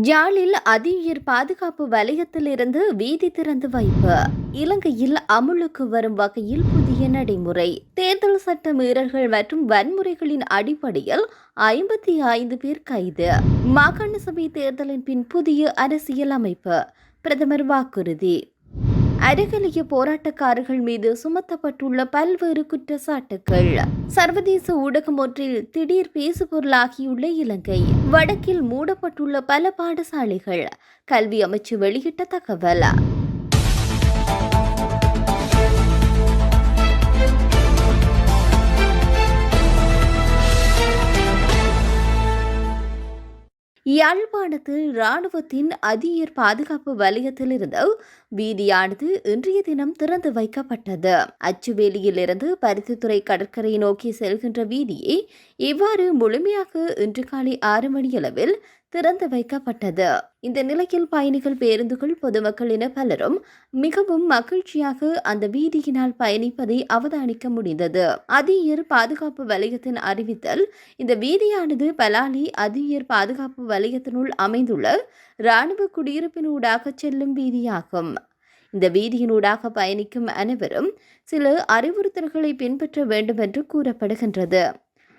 யாழில் அதியுயர் பாதுகாப்பு வலயத்திலிருந்து வீதி திறந்து வைப்பு. இலங்கையில் அமுலுக்கு வரும் வகையில் புதிய நடைமுறை. தேர்தல் சட்ட மீறல்கள் மற்றும் வன்முறைகளின் அடிப்படையில் ஐம்பத்தி ஐந்து பேர் கைது. மாகாண சபை தேர்தலின் பின் புதிய அரசியல் அமைப்பு பிரதமர் வாக்குறுதி. அருகலிய போராட்டக்காரர்கள் மீது சுமத்தப்பட்டுள்ள பல்வேறு குற்றச்சாட்டுகள் சர்வதேச ஊடகம் ஒன்றில் திடீர் பேசுபொருளாகியுள்ள இலங்கை. வடக்கில் மூடப்பட்டுள்ள பல பாடசாலைகள். கல்வி அமைச்சு வெளியிட்ட தகவல். யாழ்ப்பாணத்தில் இராணுவத்தின் அதியர் பாதுகாப்பு வலயத்திலிருந்து வீதியானது இன்றைய தினம் திறந்து வைக்கப்பட்டது. அச்சுவேலியிலிருந்து பருத்தித்துறை கடற்கரை நோக்கி செல்கின்ற வீதியை இவ்வாறு முழுமையாக இன்று காலை ஆறு மணியளவில் திறந்து வைக்கப்பட்டது. இந்த நிலையில் பயணிகள் பேருந்துகள் பொதுமக்கள் என பலரும் மிகவும் மகிழ்ச்சியாக அந்த வீதியினால் பயணிப்பதை அவதானிக்க முடிந்தது. அதியர் பாதுகாப்பு வலயத்தின் அறிவித்தல் இந்த வீதியானது பலாலி அதியர் பாதுகாப்பு வலயத்தினுள் அமைந்துள்ள இராணுவ குடியிருப்பினூடாக செல்லும் வீதியாகும். இந்த வீதியினூடாக பயணிக்கும் அனைவரும் சில அறிவுறுத்தல்களை பின்பற்ற வேண்டும் என்று கூறப்படுகின்றது.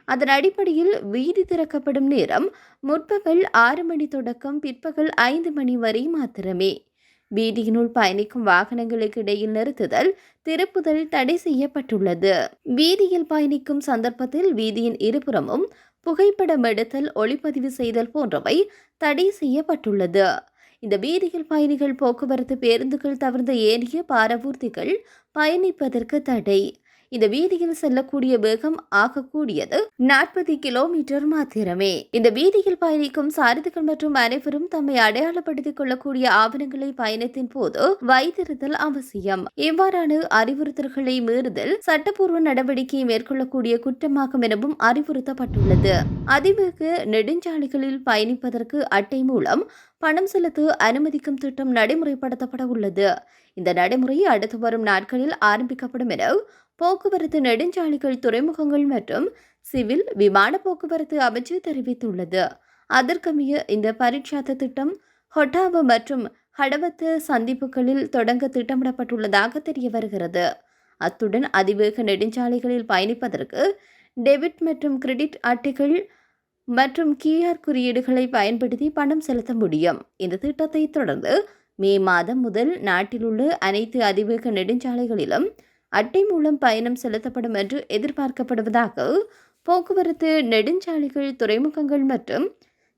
அதன் அடிப்படையில் வீதி திறக்கப்படும் நேரம் முற்பகல் ஆறு மணி தொடக்கம் பிற்பகல் ஐந்து மணி வரை மாத்திரமே. வீதியினுள் பயணிக்கும் வாகனங்களுக்கு இடையில் நிறுத்துதல் திருப்புதல் தடை செய்யப்பட்டுள்ளது. வீதியில் பயணிக்கும் சந்தர்ப்பத்தில் வீதியின் இருபுறமும் புகைப்படம் எடுத்தல் ஒளிப்பதிவு செய்தல் போன்றவை தடை செய்யப்பட்டுள்ளது. இந்த வீதியில் பயணிகள் போக்குவரத்து பேருந்துகள் தவிர்த்த ஏனைய பாரவூர்த்திகள் பயணிப்பதற்கு தடை. இந்த வீதியில் செல்லக்கூடிய வேகம் ஆகக்கூடியது நாற்பது கிலோமீட்டர் மாத்திரமே. இந்த வீதியில் பயணிக்கும் சாரதிகள் மற்றும் அனைவரும் தம்மை அடையாளப்படுத்திக் கொள்ளக்கூடிய ஆவணங்களை பயணத்தின் போது வைத்திருத்தல் அவசியம். இவ்வாறான அறிவுறுத்தல்களை மீறுதல் சட்டப்பூர்வ நடவடிக்கையை மேற்கொள்ளக்கூடிய குற்றமாகும் எனவும் அறிவுறுத்தப்பட்டுள்ளது. அதிவேக நெடுஞ்சாலைகளில் பயணிப்பதற்கு அட்டை மூலம் பணம் செலுத்த அனுமதிக்கும் திட்டம் நடைமுறைப்படுத்தப்பட உள்ளது. இந்த நடைமுறை அடுத்து வரும் நாட்களில் ஆரம்பிக்கப்படும் என போக்குவரத்து நெடுஞ்சாலைகள் துறைமுகங்கள் மற்றும் சிவில் விமான போக்குவரத்து அமைச்சு தெரிவித்துள்ளது. அதற்கமைய இந்த பரீட்சாத்த திட்டம் ஹொட்டாவு மற்றும் ஹடவத்து சந்திப்புகளில் தொடங்க திட்டமிடப்பட்டுள்ளதாக தெரிய வருகிறது. அத்துடன் அதிவேக நெடுஞ்சாலைகளில் பயணிப்பதற்கு டெபிட் மற்றும் கிரெடிட் அட்டைகள் மற்றும் கியூஆர் குறியீடுகளை பயன்படுத்தி பணம் செலுத்த முடியும். இந்த திட்டத்தை தொடர்ந்து மே மாதம் முதல் நாட்டில் உள்ள அனைத்து அதிவேக நெடுஞ்சாலைகளிலும் அட்டை மூலம் பயணம் செலுத்தப்படும் என்று எதிர்பார்க்கப்படுவதாக போக்குவரத்து நெடுஞ்சாலைகள் துறைமுகங்கள் மற்றும்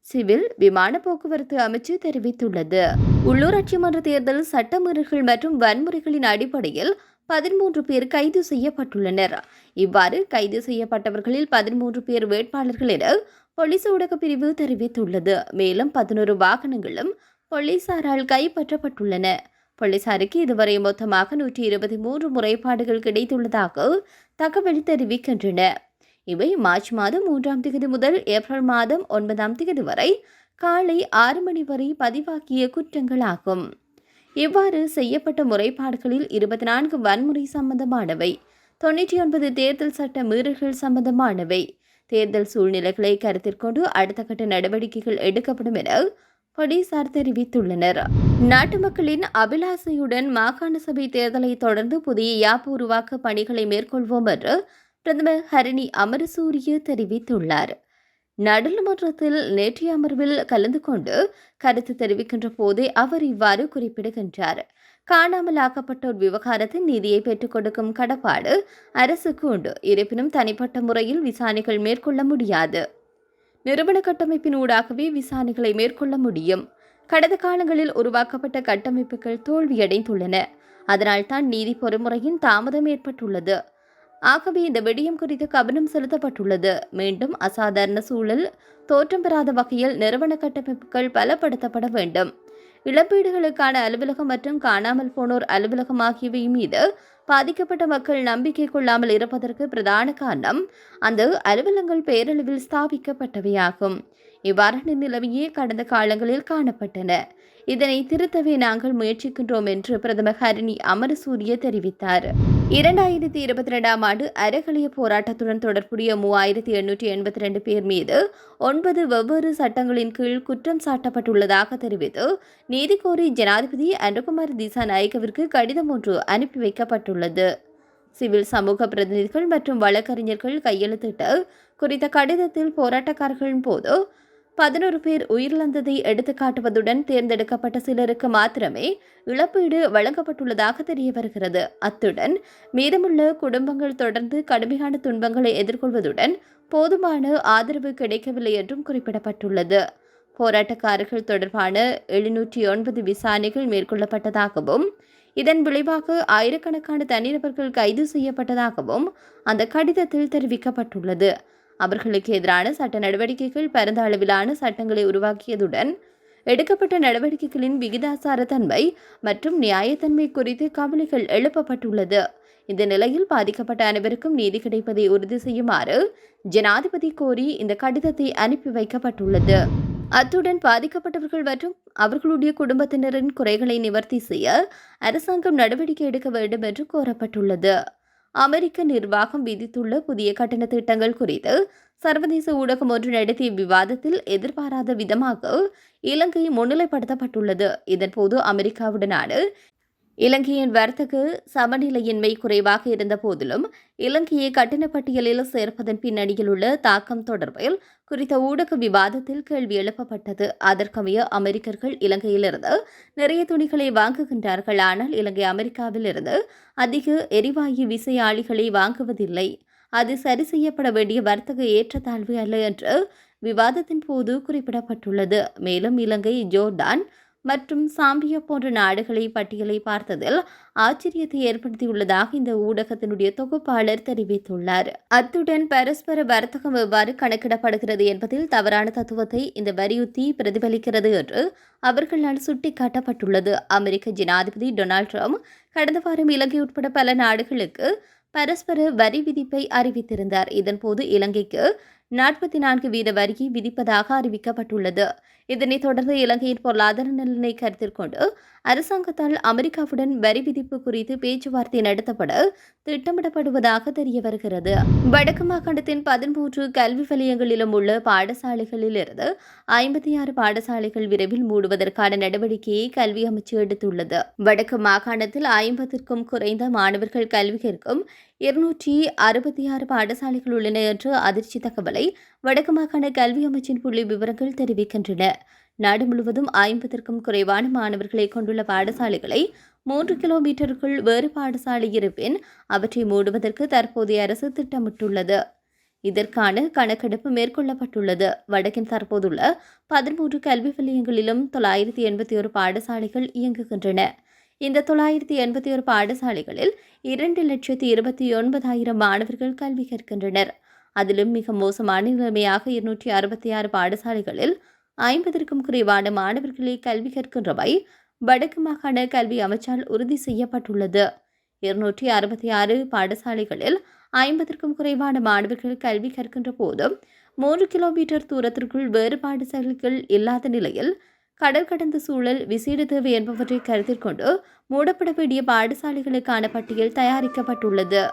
சிவில் விமான போக்குவரத்து அமைச்சு தெரிவித்துள்ளது. உள்ளூராட்சி மன்ற தேர்தல் சட்டமீறல்கள் மற்றும் வன்முறைகளின் அடிப்படையில் பதிமூன்று பேர் கைது செய்யப்பட்டுள்ளனர். இவ்வாறு கைது செய்யப்பட்டவர்களில் பதிமூன்று பேர் வேட்பாளர்கள் என போலீஸ் ஊடக பிரிவு தெரிவித்துள்ளது. மேலும் பதினோரு வாகனங்களும் போலீசாரால் கைப்பற்றப்பட்டுள்ளன. போலீசாருக்கு இதுவரை மொத்தமாக நூற்றி இருபத்தி மூன்று முறைப்பாடுகள் கிடைத்துள்ளதாக தகவல் தெரிவிக்கின்றன. இவை மார்ச் மாதம் மூன்றாம் தேதி முதல் ஏப்ரல் மாதம் ஒன்பதாம் தேதி வரை காலை ஆறு மணி வரை பதிவாக்கிய குற்றங்களாகும். இவ்வாறு செய்யப்பட்ட முறைப்பாடுகளில் இருபத்தி நான்கு வன்முறை சம்பந்தமானவை தொன்னூற்றி ஒன்பது தேர்தல் சட்ட மீறல்கள் சம்பந்தமானவை. தேர்தல் சூழ்நிலைகளை கருத்தில் கொண்டு அடுத்த கட்ட நடவடிக்கைகள் எடுக்கப்படும் என போலீசார் தெரிவித்துள்ளனர். நாட்டு மக்களின் அபிலாசையுடன் மாகாண சபை தேர்தலை தொடர்ந்து புதிய யாப்பு உருவாக்க பணிகளை மேற்கொள்வோம் என்று பிரதமர் ஹரணி அமரசூரிய தெரிவித்துள்ளார். நாடாளுமன்றத்தில் நேற்றைய அமர்வில் கலந்து கொண்டு கருத்து தெரிவிக்கின்ற போதே அவர் இவ்வாறு குறிப்பிடுகின்றார். காணாமல் ஆக்கப்பட்டோர் விவகாரத்தில் நீதியை பெற்றுக் கொடுக்கும் கடப்பாடு அரசுக்கு உண்டு. இருப்பினும் தனிப்பட்ட முறையில் விசாரணைகள் மேற்கொள்ள முடியாது. நிறுவன கட்டமைப்பின் ஊடாகவே விசாரணைகளை மேற்கொள்ள முடியும். கடந்த காலங்களில் உருவாக்கப்பட்ட கட்டமைப்புகள் தோல்வியடைந்துள்ளன. அதனால்தான் நீதி பொறிமுறையின் தாமதம் ஏற்பட்டுள்ளது. ஆகவே இந்த விடயம் குறித்து கவனம் செலுத்தப்பட்டுள்ளது. மீண்டும் அசாதாரண சூழல் தோற்றம் பெறாத வகையில் நிறுவன கட்டமைப்புகள் பலப்படுத்தப்பட வேண்டும். இழப்பீடுகளுக்கான அலுவலகம் மற்றும் காணாமல் போனோர் அலுவலகம் ஆகியவை மீது பாதிக்கப்பட்ட மக்கள் நம்பிக்கை கொள்ளாமல் இருப்பதற்கு பிரதான காரணம் அந்த அலுவலங்கள் பேரளவில் ஸ்தாபிக்கப்பட்டவையாகும். இவ்வாறான நிலைமையே கடந்த காலங்களில் காணப்பட்டன. இதனை திருத்தவே நாங்கள் முயற்சிக்கின்றோம் என்று பிரதமர் ஹரிணி அமரசூரிய தெரிவித்தார். இரண்டாயிரத்தி இருபத்தி ரெண்டாம் ஆண்டு அறகலிய போராட்டத்துடன் தொடர்புடைய மூவாயிரத்தி எண்ணூற்றி எண்பத்தி ரெண்டு பேர் மீது ஒன்பது வெவ்வேறு சட்டங்களின் கீழ் குற்றம் சாட்டப்பட்டுள்ளதாக தெரிவித்து நீதி கோரி ஜனாதிபதி அனுகுமார் திசாநாயக்கவிற்கு கடிதம் ஒன்று அனுப்பி வைக்கப்பட்டுள்ளது. சிவில் சமூக பிரதிநிதிகள் மற்றும் வழக்கறிஞர்கள் கையெழுத்திட்டு குறித்த கடிதத்தில் போராட்டக்காரர்களின் போது பதினோரு பேர் உயிரிழந்ததை எடுத்துக்காட்டுவதுடன் தேர்ந்தெடுக்கப்பட்ட சிலருக்கு மாத்திரமே இழப்பீடு வழங்கப்பட்டுள்ளதாக தெரிய வருகிறது. அத்துடன் மீதமுள்ள குடும்பங்கள் தொடர்ந்து கடுமையான துன்பங்களை எதிர்கொள்வதுடன் போதுமான ஆதரவு கிடைக்கவில்லை என்றும் குறிப்பிடப்பட்டுள்ளது. போராட்டக்காரர்கள் தொடர்பான எழுநூற்றி ஒன்பது விசாரணைகள் மேற்கொள்ளப்பட்டதாகவும் இதன் விளைவாக ஆயிரக்கணக்கான தனிநபர்கள் கைது செய்யப்பட்டதாகவும் அந்த கடிதத்தில் தெரிவிக்கப்பட்டுள்ளது. அவர்களுக்கு எதிரான சட்ட நடவடிக்கைகள் பரந்த அளவிலான சட்டங்களை உருவாக்கியதுடன் எடுக்கப்பட்ட நடவடிக்கைகளின் விகிதாசார தன்மை மற்றும் நியாயத்தன்மை குறித்து கவலைகள் எழுப்பப்பட்டுள்ளது. இந்த நிலையில் பாதிக்கப்பட்ட அனைவருக்கும் நீதி கிடைப்பதை உறுதி செய்யுமாறு ஜனாதிபதி கோரி இந்த கடிதத்தை அனுப்பி வைக்கப்பட்டுள்ளது. அத்துடன் பாதிக்கப்பட்டவர்கள் மற்றும் அவர்களுடைய குடும்பத்தினரின் குறைகளை நிவர்த்தி செய்ய அரசாங்கம் நடவடிக்கை எடுக்க வேண்டும் என்று கோரப்பட்டுள்ளது. அமெரிக்க நிர்வாகம் விதித்துள்ள புதிய கட்டண திட்டங்கள் குறித்து சர்வதேச ஊடகம் ஒன்று நடத்திய விவாதத்தில் எதிர்பாராத விதமாக இலங்கை முன்னிலைப்படுத்தப்பட்டுள்ளது. இதன்போது அமெரிக்காவுடனான இலங்கையின் வர்த்தக சமநிலையின்மை குறைவாக இருந்த போதிலும் இலங்கையை கட்டண பட்டியலில் சேர்ப்பதன் பின்னணியில் உள்ள தாக்கம் தொடர்பில் குறித்த ஊடக விவாதத்தில் கேள்வி எழுப்பப்பட்டது. அதற்கமைய அமெரிக்கர்கள் இலங்கையிலிருந்து நிறைய துணிகளை வாங்குகின்றார்கள். ஆனால் இலங்கை அமெரிக்காவிலிருந்து அதிக எரிவாயு விசையாளிகளை வாங்குவதில்லை. அது சரி செய்யப்பட வேண்டிய வர்த்தக ஏற்றத்தாழ்வு அல்ல என்று விவாதத்தின் போது குறிப்பிடப்பட்டுள்ளது. மேலும் இலங்கை ஜோர்டான் மற்றும் சாம்பியா போன்ற நாடுகளை பட்டியலை பார்த்ததில் ஆச்சரியத்தை ஏற்படுத்தியுள்ளதாக இந்த ஊடகத்தினுடைய தொகுப்பாளர் தெரிவித்துள்ளார். அத்துடன் பரஸ்பர வர்த்தகம் எவ்வாறு கணக்கிடப்படுகிறது என்பதில் தவறான தத்துவத்தை இந்த வரியுத்தி பிரதிபலிக்கிறது என்று அவர்களால் சுட்டிக்காட்டப்பட்டுள்ளது. அமெரிக்க ஜனாதிபதி டொனால்ட் ட்ரம்ப் கடந்த வாரம் இலங்கை உட்பட பல நாடுகளுக்கு பரஸ்பர வரி விதிப்பை அறிவித்திருந்தார். இதன்போது இலங்கைக்கு நாற்பத்தி நான்கு வீத வரியை விதிப்பதாக அறிவிக்கப்பட்டுள்ளது. இதனைத் தொடர்ந்து இலங்கையின் பொருளாதார நலனை கருத்தில் கொண்டு அரசாங்கத்தால் அமெரிக்காவுடன் வரி விதிப்பு குறித்து பேச்சுவார்த்தை நடத்தப்பட திட்டமிடப்படுவதாக தெரிய வருகிறது. வடக்கு மாகாணத்தின் பதிமூன்று கல்வி வலயங்களிலும் உள்ள பாடசாலைகளிலிருந்து ஐம்பத்தி ஆறு பாடசாலைகள் விரைவில் மூடுவதற்கான நடவடிக்கையை கல்வி அமைச்சு எடுத்துள்ளது. வடக்கு மாகாணத்தில் ஐம்பத்திற்கும் குறைந்த மாணவர்கள் கல்வி கற்கும் இருநூற்றி அறுபத்தி ஆறு பாடசாலைகள் உள்ளன என்று அதிர்ச்சி தகவலை வடக்கு மாகாண கல்வி அமைச்சின் புள்ளி விவரங்கள் தெரிவிக்கின்றன. நாடு முழுவதும் ஐம்பதற்கும் குறைவான மாணவர்களை கொண்டுள்ள பாடசாலைகளை மூன்று கிலோமீட்டருக்குள் வேறு பாடசாலை இருப்பின் அவற்றை மூடுவதற்கு தற்போதைய அரசு திட்டமிட்டுள்ளது. இதற்கான கணக்கெடுப்பு மேற்கொள்ளப்பட்டுள்ளது. வடக்கின் தற்போதுள்ள பதிமூன்று கல்வி நிலையங்களிலும் தொள்ளாயிரத்தி எண்பத்தி ஒரு பாடசாலைகள் இயங்குகின்றன. இந்த தொள்ளாயிரத்தி எண்பத்தி ஒரு பாடசாலைகளில் இரண்டு லட்சத்தி இருபத்தி ஒன்பதாயிரம் மாணவர்கள் கல்வி கற்கின்றனர். அதிலும் மிக மோசமான நிலைமையாக இருநூற்றி அறுபத்தி ஆறு பாடசாலைகளில் ஐம்பதற்கும் குறைவான மாணவர்களே கல்வி கற்கின்றவை வடக்கு மாகாண கல்வி அமைச்சால் உறுதி செய்யப்பட்டுள்ளது. இருநூற்றி அறுபத்தி ஆறு பாடசாலைகளில் ஐம்பதற்கும் குறைவான மாணவர்கள் கல்வி கற்கின்ற போதும் மூன்று கிலோமீட்டர் தூரத்திற்குள் வேறு பாடசாலைகள் இல்லாத நிலையில் கடல் கடந்த சூழல் விசேட தேவை என்பவற்றை கருத்தில் கொண்டு மூடப்பட வேண்டிய பாடசாலைகளுக்கான பட்டியல் தயாரிக்கப்பட்டுள்ளது.